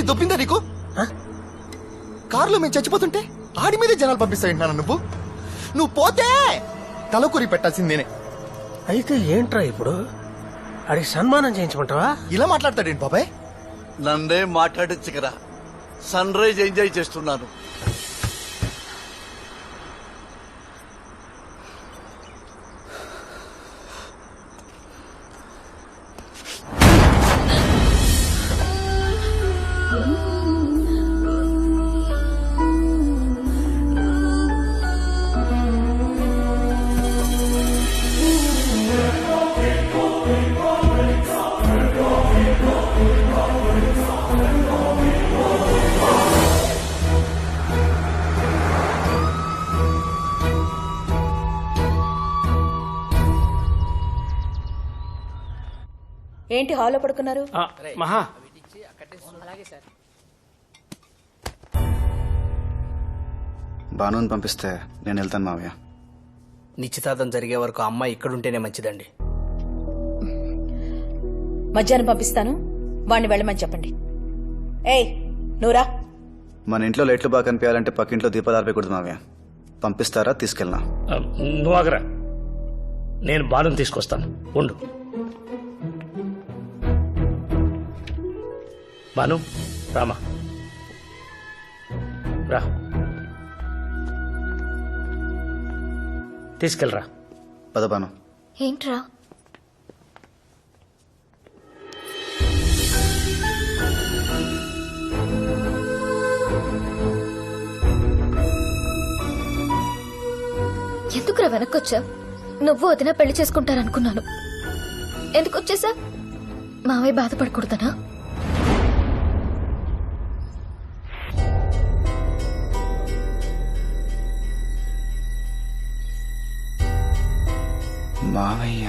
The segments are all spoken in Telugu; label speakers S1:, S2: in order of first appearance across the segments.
S1: మధ్య దొబ్బిందా నీకు? కారులో మేము చచ్చిపోతుంటే ఆడి మీదే జనాలు పంపిస్తాయి నువ్వు. నువ్వు పోతే తలకొరి పెట్టాల్సింది నేనే.
S2: అయితే ఏంట్రా ఇప్పుడు? అడిగి సన్మానం చేయించమంటావా?
S1: ఇలా మాట్లాడతాడేంటి బాబాయ్?
S3: నన్నే మాట్లాడించగరా సన్ రైజ్ ఎంజాయ్ చేస్తున్నాను.
S4: ఏంటి హాల్లో పడుకున్నారు?
S2: మహా.
S5: బానుని పంపిస్తే నేను వెళ్తాను మావయ్య.
S6: నిశ్చితార్థం జరిగే వరకు అమ్మాయి ఇక్కడుంటేనే మంచిదండి.
S4: మధ్యాహ్నం పంపిస్తాను. వాణ్ణి వెళ్ళమని చెప్పండి. ఏయ్ నూరా
S5: మన ఇంట్లో లైట్లు బాగా కనిపించాలంటే పక్కింట్లో దీపాలు ఆర్పేయకూడదు మావయ్య. పంపిస్తారా తీసుకెళ్ళనా
S2: నువ్వు ఆగరా. నేను బాలను తీసుకొస్తాను. ఉండు. బాను రామా. రా. తీసుకెళ్ళరా.
S5: పద బాను
S7: ఏంట్రా? ఎందుకురా వెనక్కొచ్చా? నువ్వు వదిన పెళ్ళి చేసుకుంటారనుకున్నాను. ఎందుకు వచ్చేసా మావయ్య బాధపడకూడదనా?
S5: మావయ్య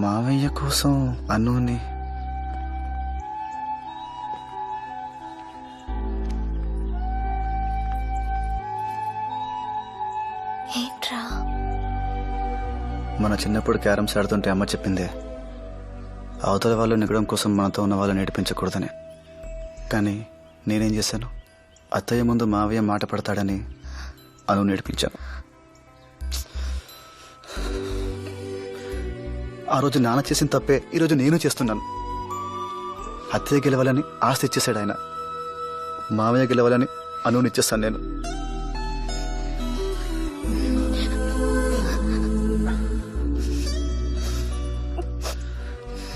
S5: మావయ్య కోసం అనుని
S7: ఏంట్రా?
S5: మన చిన్నప్పుడు క్యారమ్స్ ఆడుతుంటే అమ్మ చెప్పిందే అవతల వాళ్ళు నిగడం కోసం మనతో ఉన్న వాళ్ళు నేర్పించకూడదని కానీ నేనేం చేశాను? అత్తయ్య ముందు మావయ్య మాట పడతాడని అను నేర్పించాను ఆ రోజు నాన్న చేసిన తప్పే ఈరోజు నేను చేస్తున్నాను. అత్తయ్య గెలవాలని ఆస్తి ఇచ్చేశాడు ఆయన. మావయ్య గెలవాలని అనునిచ్చేస్తాను నేను.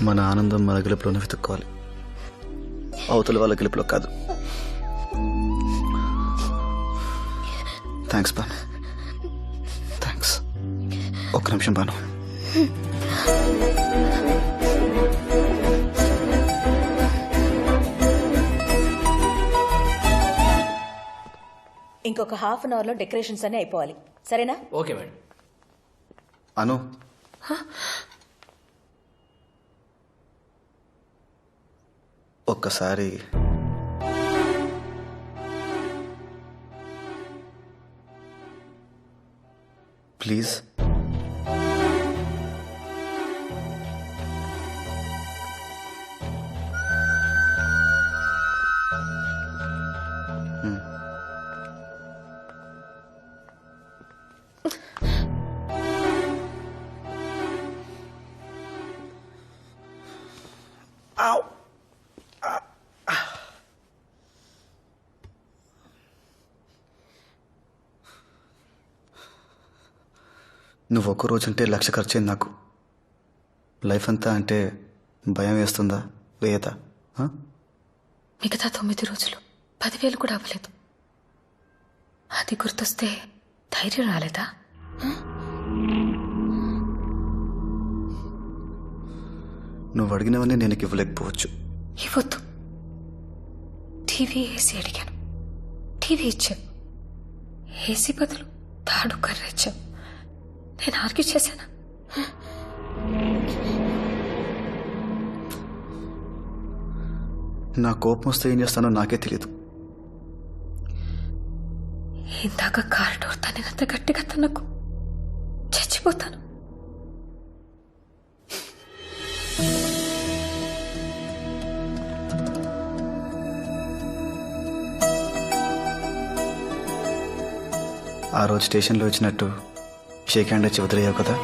S5: మన ఆనందం మన గెలుపులోనే వెతుక్కోవాలి. అవతల వాళ్ళ గెలుపులో కాదు. థ్యాంక్స్ బాను థ్యాంక్స్ ఒక్క నిమిషం బాను
S4: ఇంకొక హాఫ్ అన్ అవర్లో డెకరేషన్స్ అన్ని అయిపోవాలి. సరేనా?
S6: Okay madam.
S5: అను. ఒక్కసారి please? నువ్వు ఒక్క రోజు అంటే లక్ష ఖర్చు అయింది నాకు. లైఫ్ అంతా అంటే భయం వేస్తుందా? వేయదా? ఆ?
S7: మిగతా తొమ్మిది రోజులు పదివేలు కూడా అవ్వలేదు. అది గుర్తొస్తే ధైర్యం రాలేదా?
S5: నువ్వు అడిగినవన్నీ నేను ఇవ్వలేకపోవచ్చు
S7: ఇవ్వద్దు. టీవీ ఏసీ అడిగాను. టీవీ ఇచ్చావు ఏసీ బదులు తాడు కర్ర ఇచ్చావు నేను ఆర్గ్యూ చేశానా.
S5: నా కోపం వస్తే ఏం చేస్తానో నాకే తెలియదు
S7: ఇందాక కారిడోర్ తనినంత గట్టిగా తనకు చచ్చిపో
S8: చచ్చిపోతాను.
S5: ఆ రోజు స్టేషన్లో వచ్చినట్టు షేక్ హ్యాండ్ వచ్చి వదిలేయావు కదా.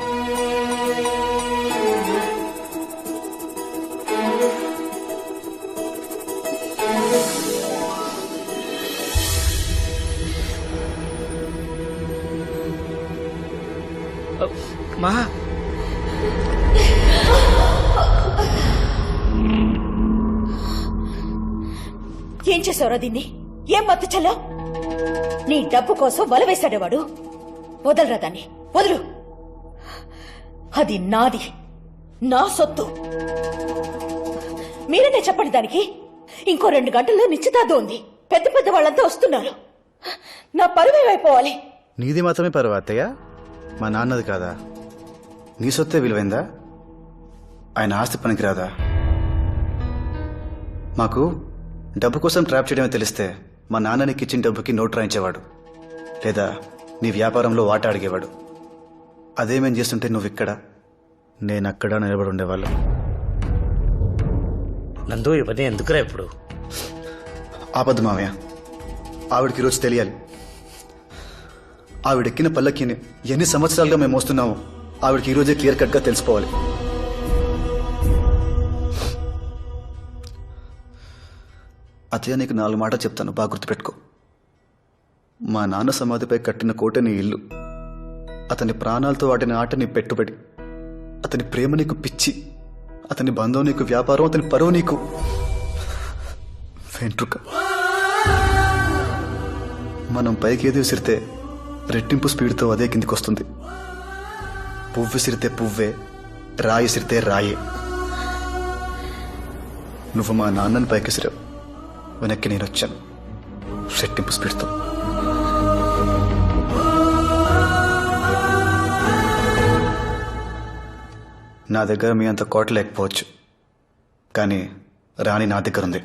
S2: మా.
S4: ఏం చేసావురా దీన్ని? ఏం మత్తు చల్లావు? నీ డబ్బు కోసం వల వేశాడే వాడు. వదలరా దాన్ని. వదులు. అది నాది. నా సొత్తు. మీరనే చెప్పండి దానికి. ఇంకో రెండు గంటల్లో నిశ్చితార్థం ఉంది. పెద్ద పెద్ద వాళ్ళంతా వస్తున్నారు. నా పరువు అయిపోవాలి.
S5: నీది మాత్రమే పరువు అత్తయ్య? మా నాన్నది కాదా? నీ సొత్తే విలువైందా? ఆయన ఆస్తి పనికిరాదా? మాకు డబ్బు కోసం ట్రాప్ చేయడమే తెలిస్తే మా నాన్నని కిచెన్ ఇచ్చిన డబ్బుకి నోట్ రాయించేవాడు. లేదా నీ వ్యాపారంలో వాట అడిగేవాడు. అదేమేం చేస్తుంటే నువ్వు ఇక్కడ? నేను అక్కడ నిలబడి ఉండేవాళ్ళం.
S2: నందు ఇవన్నీ ఎందుకురా ఇప్పుడు?
S5: ఆపద్దు మావయ్య ఆవిడకి ఈరోజు తెలియాలి. ఆవిడెక్కిన పల్లకిని ఎన్ని సంవత్సరాలుగా మేము మోస్తున్నామో ఆవిడకి ఈరోజే క్లియర్ కట్గా తెలిసిపోవాలి అతయ్య నీకు నాలుగు మాట చెప్తాను. బాగా గుర్తుపెట్టుకో. మా నాన్న సమాధిపై కట్టిన కోట నీ ఇల్లు అతని ప్రాణాలతో వాడిన ఆట నీ పెట్టుబడి. అతని ప్రేమ నీకు పిచ్చి. అతని బంధం నీకు వ్యాపారం. అతని పరువు నీకు. వెంట్రుక. మనం పైకి ఏది విసిరితే రెట్టింపు స్పీడ్తో అదే కిందికి వస్తుంది పువ్వు విసిరితే పువ్వే రాయి విసిరితే రాయే. నువ్వు మా నాన్నని పైకి విసిరావు. వెనక్కి నేను వచ్చాను. రెట్టింపు స్పీడ్తో. నా దగ్గర మీ అంత కోట లేకపోవచ్చు. కానీ రాణి నా దగ్గర ఉంది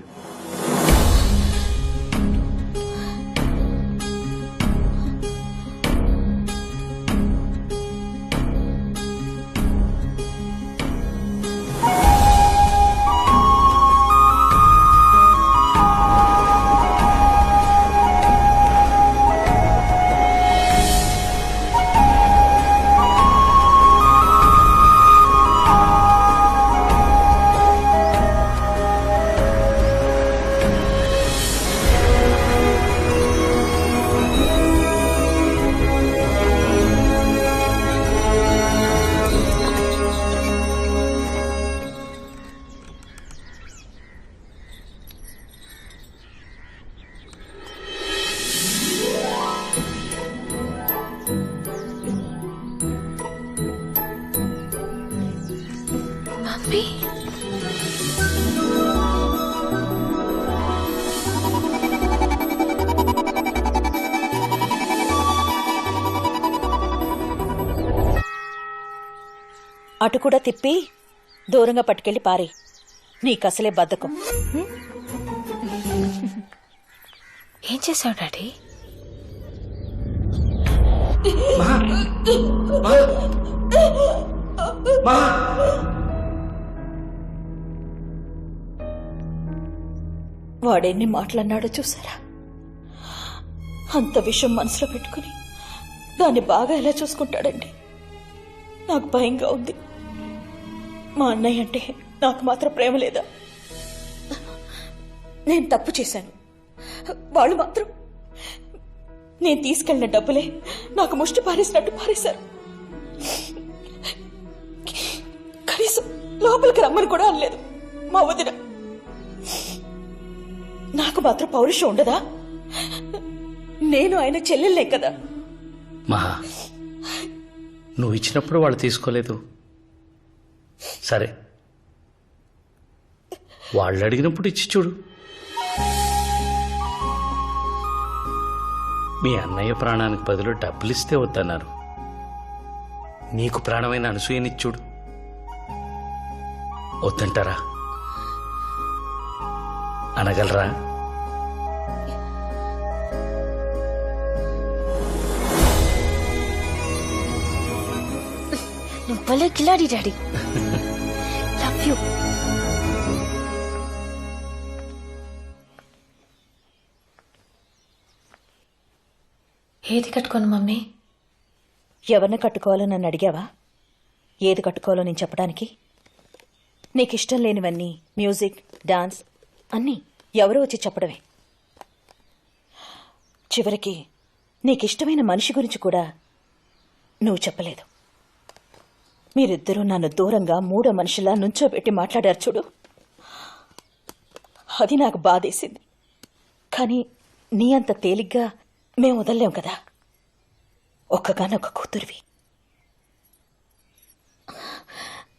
S4: అటు కూడా తిప్పి దూరంగా పట్టుకెళ్ళి పారి. నీకసలే బద్ధకం.
S8: ఏం చేశావు డాడీ?
S4: వాడెన్ని మాటలన్నాడో చూసారా? అంత విషయం మనసులో పెట్టుకుని దాన్ని బాగా ఎలా చూసుకుంటాడండి? నాకు భయంగా ఉంది. మా అన్నయ్య అంటే నాకు మాత్రం ప్రేమ లేదా? నేను తప్పు చేశాను. వాళ్ళు మాత్రం నేను తీసుకెళ్ళిన డబ్బులే నాకు ముష్టి పారేసినట్టు పారేశారు. కనీసం లోపలికి రమ్మని కూడా అనలేదు. మా వదిన. నాకు మాత్రం పౌరుషం ఉండదా? నేను ఆయన చెల్లెల్లే కదా?
S2: మహా. నువ్వు ఇచ్చినప్పుడు వాళ్ళు తీసుకోలేదు. సరే. వాళ్ళు అడిగినప్పుడు ఇచ్చి చూడు. మీ అన్నయ్య ప్రాణానికి బదులు డబ్బులు ఇస్తే వద్దన్నారు. నీకు ప్రాణమైన అనసూయనిచ్చుడు వద్దంటారా? అనగలరా?
S8: నువ్వు భలే కిలాడి డాడీ. యూ ఏది కట్టుకోను మమ్మీ?
S4: ఎవరిని కట్టుకోవాలో నన్ను అడిగావా? ఏది కట్టుకోవాలో నేను చెప్పడానికి? నీకిష్టం లేనివన్నీ మ్యూజిక్ డాన్స్ అన్నీ ఎవరో వచ్చి చెప్పడమే. చివరికి నీకిష్టమైన మనిషి గురించి కూడా నువ్వు చెప్పలేదు. మీరిద్దరూ నన్ను దూరంగా మూడో మనిషిలా నుంచోబెట్టి మాట్లాడారు చూడు. అది నాకు బాధేసింది. కానీ నీ అంత తేలిగ్గా మేము వదలలేం కదా. ఒక్కగానొక్క కూతురివి.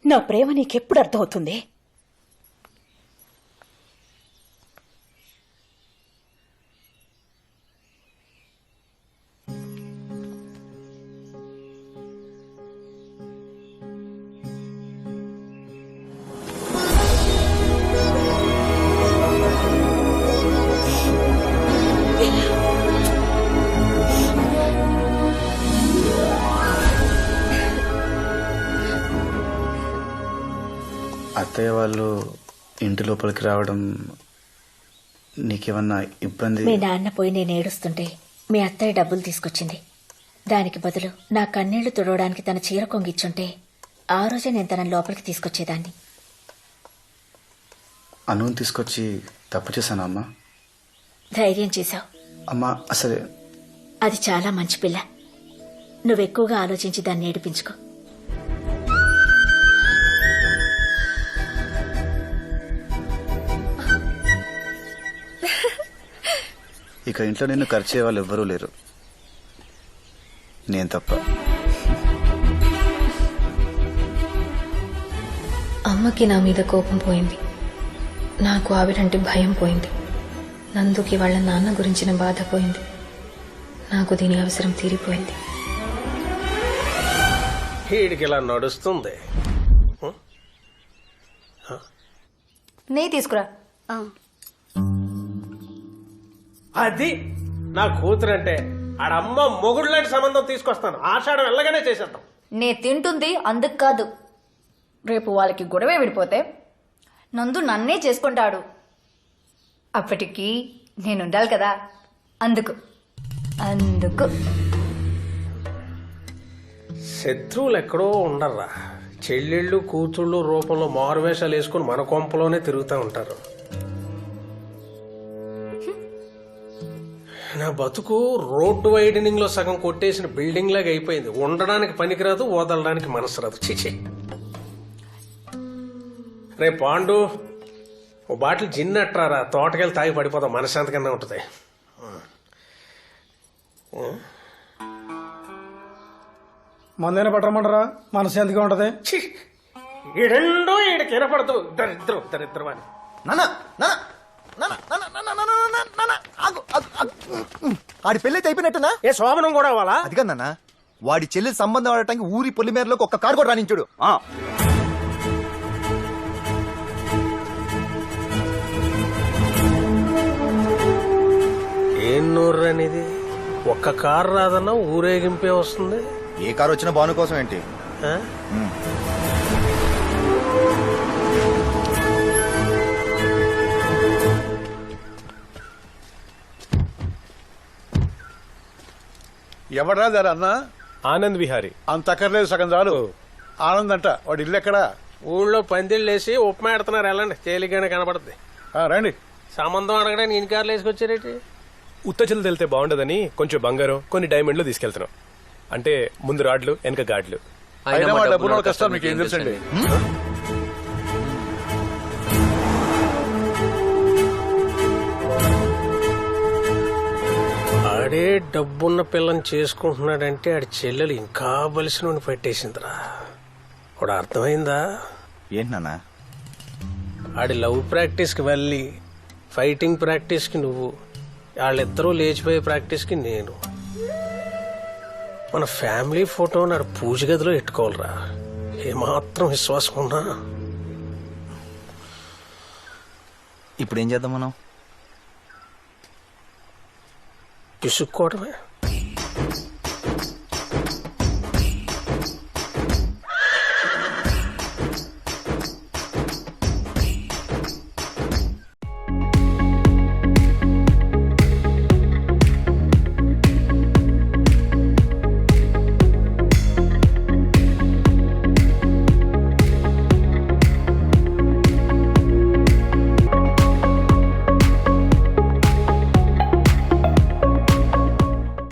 S4: నా ప్రేమ నీకెప్పుడు అర్థమవుతుంది?
S5: అత్తయ్య వాళ్ళు ఇంటి లోపలికి రావడం నీకేమన్నా ఇబ్బంది?
S8: మీ నాన్న పోయి నేను ఏడుస్తుంటే మీ అత్తయ్య డబ్బులు తీసుకొచ్చింది. దానికి బదులు నా కన్నీళ్ళు తుడవడానికి తన చీర కొంగిచ్చుంటే ఆ రోజే నేను తన లోపలికి తీసుకొచ్చేదాన్ని.
S5: అనుని తీసుకొచ్చి తప్పు చేశాను అమ్మా?
S8: ధైర్యం చేశావు.
S5: అమ్మా అసలు
S8: అది చాలా మంచి పిల్ల. నువ్వెక్కువగా ఆలోచించి దాన్ని ఏడిపించుకో.
S5: ఇక ఇంట్లో నిన్ను ఖర్చే వాళ్ళు ఎవ్వరూ లేరు. నేను తప్ప.
S7: అమ్మకి నా మీద కోపం పోయింది. నాకు ఆవిడంటే భయం పోయింది. నందుకి వాళ్ళ నాన్న గురించిన బాధ పోయింది. నాకు దీని అవసరం తీరిపోయింది.
S9: వీడికి ఇలా నడుస్తుంది?
S10: నెయ్యి తీసుకురా.
S9: అది నా కూతురు అంటే ఆడమ్మ మొగుడు లాంటి సంబంధం తీసుకొస్తాను. ఆషాఢం వెళ్ళగానే చేసేద్దాం
S10: నే తింటుంది అందుకు కాదు. రేపు వాళ్ళకి గొడవ విడిపోతే నందు నన్నే చేసుకుంటాడు. అప్పటికి నేను ఉండాలి కదా. అందుకు అందుకు.
S9: శత్రువులు ఎక్కడో ఉండర్రా. చెల్లెళ్ళు కూతుళ్ళు రూపంలో మారువేషాలు వేసుకుని మన కొంపలోనే తిరుగుతూ ఉంటారు. నా బతుకు రోడ్డు వైడనింగ్లో సగం కొట్టేసిన బిల్డింగ్ లాగా అయిపోయింది. ఉండడానికి పనికిరాదు వదలడానికి మనసు రాదు చిచి రే పాండు ఓ బాటిల్ జిన్ అట్రారా? తోటకెళ్ళి తాగి పడిపోతాం మనశాంతికన్నా ఉంటుంది.
S11: మందైనా పట్టరమంటారా మనశాంతిగా ఉంటది.
S9: ఛీ! ఈ రెండు ఈడకి వినపడదు. దరిద్రం దరిద్రం అని.
S1: నాన్న నాన్న నాన్న నాన్న నాన్న నాన్న నాన్న నాన్న ఆగు ఆగు ఆగు ఆడి పెళ్ళైతే అయిపోయినట్టునా?
S9: ఏ శోభనం కూడా అవ్వాలా?
S1: అది కాదు నాన్న. వాడి చెల్లి సంబంధం ఆడటానికి ఊరి పొలిమేరలోకి ఒక్క కారు కూడా రానించుడు.
S9: ఏం నూర్రు అనేది ఒక్క కారు రాదన్నా ఊరేగింపే వస్తుంది.
S1: ఏ కారు వచ్చినా బాను కోసం ఏంటి
S9: ఆ?
S11: ఎవడరా దాని అన్న?
S9: ఆనంద్ విహారీ.
S11: అంత అక్కర్లేదు సగం చాలు. ఆనంద్ అంట వాడు ఇల్లు ఎక్కడా?
S9: ఊళ్ళో పందిళ్ళు వేసి ఉప్మా ఎడుతున్నారు వెళ్ళండి. తేలిగ్గానే కనపడుతుంది
S11: ఆ, రండి.
S9: సంబంధం అడగడానికి ఇన్ని కార్లు వేసుకొచ్చారేటి?
S12: ఉత్త చెల్లు తెలితే బాగుండదని కొంచెం బంగారం కొన్ని డైమండ్లు తీసుకెళ్తున్నాం. అంటే ముందు రాడ్లు వెనక గాడ్లు.
S11: అయినా మా డబ్బులు కష్టాలు మీకు ఏం తెలుసండి?
S9: ఆడే డబ్బున్న పిల్లని చేసుకుంటున్నాడంటే ఆడి చెల్లెలు ఇంకా బలిసిన పెట్టేసిందిరా. ఇప్పుడు అర్థమైందా?
S1: ఏంటి నాన్న?
S9: ఆడి లవ్ ప్రాక్టీస్కి వెళ్ళి ఫైటింగ్ ప్రాక్టీస్కి నువ్వు వాళ్ళిద్దరూ లేచిపోయే ప్రాక్టీస్కి నేను. మన ఫ్యామిలీ ఫోటో నాడు పూజ గదిలో పెట్టుకోవాలిరా. ఏమాత్రం విశ్వాసం ఉన్నా.
S1: ఇప్పుడు ఏం చేద్దాం మనం?
S9: de su corva.